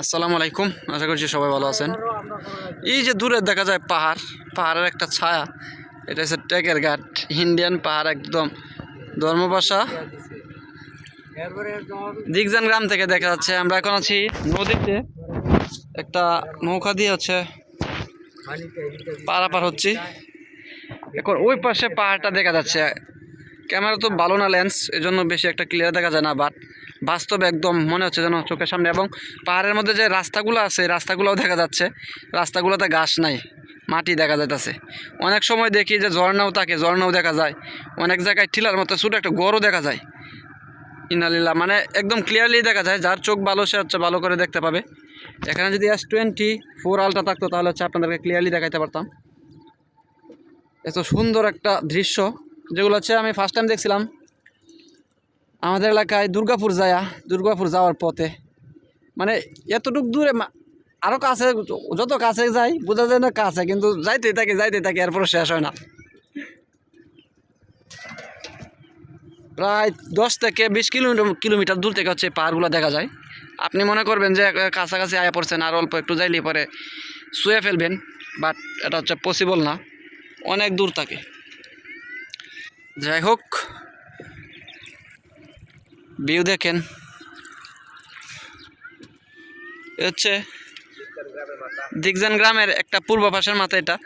আসসালামু আলাইকুম। আশা করছি সবাই ভালো আছেন। এই যে দূরে দেখা যায় পাহাড়, পাহাড়ের একটা ছায়া। এটা হচ্ছে টেকের ঘাট, ইন্ডিয়ান পাহাড় একদম। ধর্মবাসা দিগজান গ্রাম থেকে দেখা যাচ্ছে। আমরা এখন আছি নদীতে। একটা নৌকা দিয়ে হচ্ছে পারাপার হচ্ছি। এখন ওই পাশে পাহাড়টা দেখা যাচ্ছে। ক্যামেরা তো ভালো না লেন্স, এজন্য বেশি একটা ক্লিয়ার দেখা যায় না বাট বাস্তবে একদম মনে হচ্ছে যেন চোখের সামনে এবং পাহাড়ের মধ্যে যে রাস্তাগুলো আছে, রাস্তাগুলোও দেখা যাচ্ছে, রাস্তাগুলোতে ঘাস নাই, মাটি দেখা যাইতেছে। অনেক সময় দেখি যে ঝর্ণাও থাকে, ঝর্ণাও দেখা যায়। অনেক জায়গায় টিলার মতো ছোটো একটা গড়ও দেখা যায়। ইনালিল্লা মানে একদম ক্লিয়ারলি দেখা যায়, যার চোখ ভালো সে হচ্ছে ভালো করে দেখতে পাবে। এখানে যদি এস টোয়েন্টি ফোর আলটা থাকতো, তাহলে হচ্ছে আপনাদেরকে ক্লিয়ারলি দেখাইতে পারতাম। এত সুন্দর একটা দৃশ্য। যেগুলো হচ্ছে আমি ফার্স্ট টাইম দেখছিলাম। আমাদের এলাকায় দুর্গাপুর যায়া, দুর্গাপুর যাওয়ার পথে মানে এতটুক দূরে আরও কাছে, যত কাছে যাই, বোঝা যায় না কাছে, কিন্তু যাইতে থাকে যাইতে থাকে এরপরে শেষ হয় না। প্রায় দশ থেকে বিশ কিলোমিটার কিলোমিটার দূর থেকে হচ্ছে পাহাড়গুলো দেখা যায়। আপনি মনে করবেন যে কাছাকাছি আয়া পড়ছেন, আর অল্প একটু যাইলে পরে শুয়ে ফেলবেন বাট এটা হচ্ছে পসিবল না। অনেক দূর থাকে। যাই হোক ভিউ দেখেন। হচ্ছে দিগজান গ্রামের একটা পূর্ব পাশের মাথা এটা।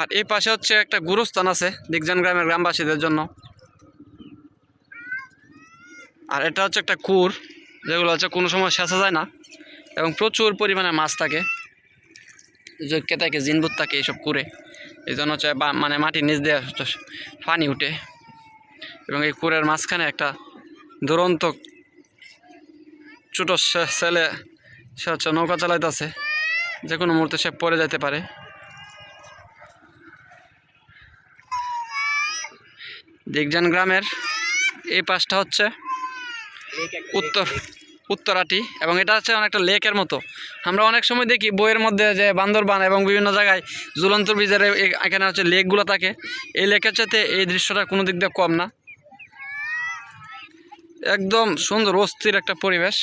আর এই পাশে হচ্ছে একটা গুরুস্থান আছে দিগজান গ্রামের গ্রামবাসীদের জন্য। আর এটা হচ্ছে একটা কুর, যেগুলো হচ্ছে কোনো সময় শেষা যায় না এবং প্রচুর পরিমাণে মাছ থাকে। কেতাকে জিনবুত থাকে এইসব কুরে। এই জন্য হচ্ছে মানে মাটির নিচ দিয়ে পানি উঠে এবং এই কুরের মাঝখানে একটা দুরন্ত ছোটো ছেলে সে হচ্ছে নৌকা চালাইতেছে। যে কোনো মুহূর্তে সে পড়ে যেতে পারে। দিগজান গ্রামের এই পাশটা হচ্ছে উত্তর উত্তরাটি, এবং এটা হচ্ছে অনেকটা লেকের মতো। আমরা অনেক সময় দেখি বইয়ের মধ্যে যে বান্দরবান এবং বিভিন্ন জায়গায় ঝুলন্ত ব্রিজের এখানে হচ্ছে লেকগুলো থাকে। এই লেকের চাইতে এই দৃশ্যটা কোনো দিক দিয়ে কম না। একদম সুন্দর, অস্থির একটা পরিবেশ।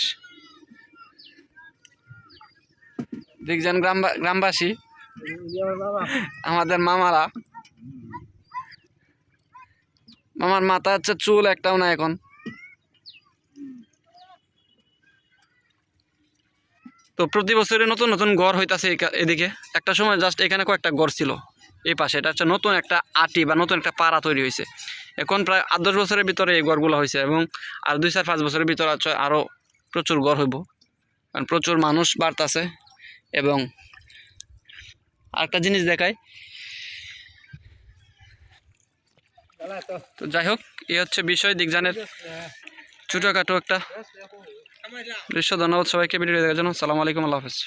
দেখছেন গ্রাম গ্রামবাসী? আমাদের মামারা। মামার মাথা হচ্ছে চুল একটাও না এখন। তো প্রতি বছরে নতুন নতুন গড় হইতাছে এদিকে। একটা সময় জাস্ট এখানে কয়েকটা গড় ছিল। এই পাশে এটা হচ্ছে নতুন একটা আটি বা নতুন একটা পাড়া তৈরি হয়েছে এখন প্রায় আট দশ বছরের ভিতরে এই গড়গুলো হয়েছে এবং আর দুই চার পাঁচ বছরের ভিতরে হচ্ছে আরও প্রচুর গড় হইব। কারণ প্রচুর মানুষ বাড়তাছে এবং আরেকটা জিনিস দেখায় তো যাই হোক এই হচ্ছে বিষয়, দিকজানের ছোটোখাটো একটা ধন্যবাদ সবাইকে ভিডিও দেখার জন্য। সালামালাইকুম আল্লাহ হাফেজ।